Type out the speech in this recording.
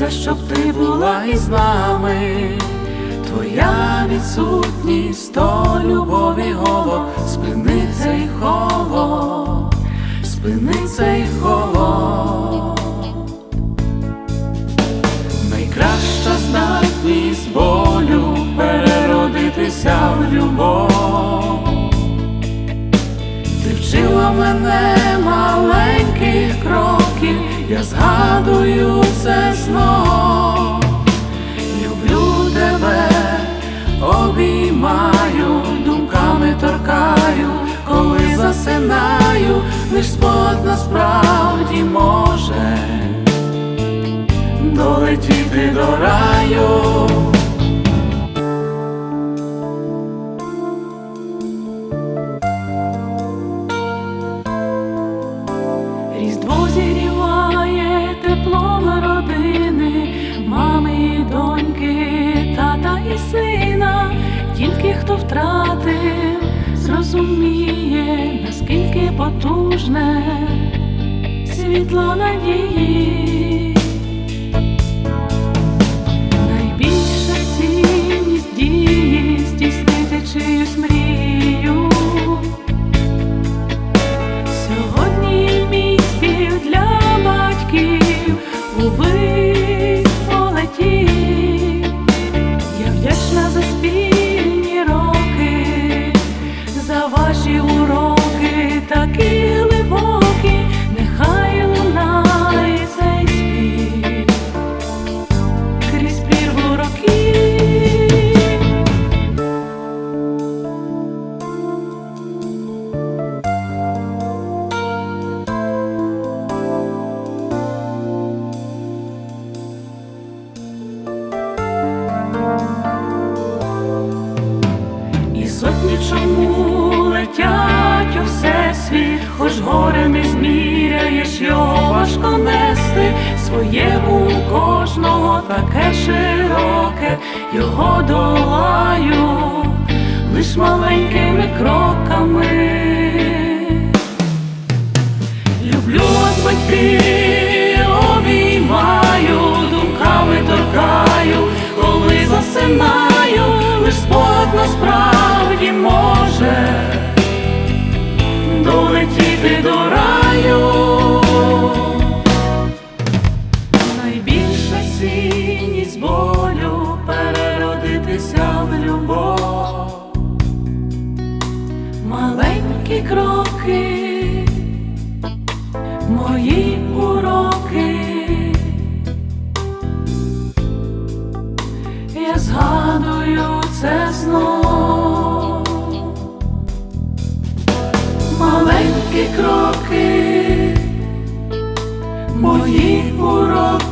молюся, щоб ти була із нами. Твоя відсутність, то любові голод, спини цей холод, спини цей холод. Найкраща здатність болю переродитися в любов. Ти вчила мене маленьких кроків, я згадую це знов. Люблю тебе, обіймаю, думками торкаю, коли засинаю, лиш спот потужне світло надії. Чому летять у всесвіт, хоч горе не зміряєш, його важко нести, своє у кожного таке широке, його долаю лиш маленькими кроками. Маленькі кроки. Мої уроки, я згадую це знов. Маленькі кроки, мої уроки,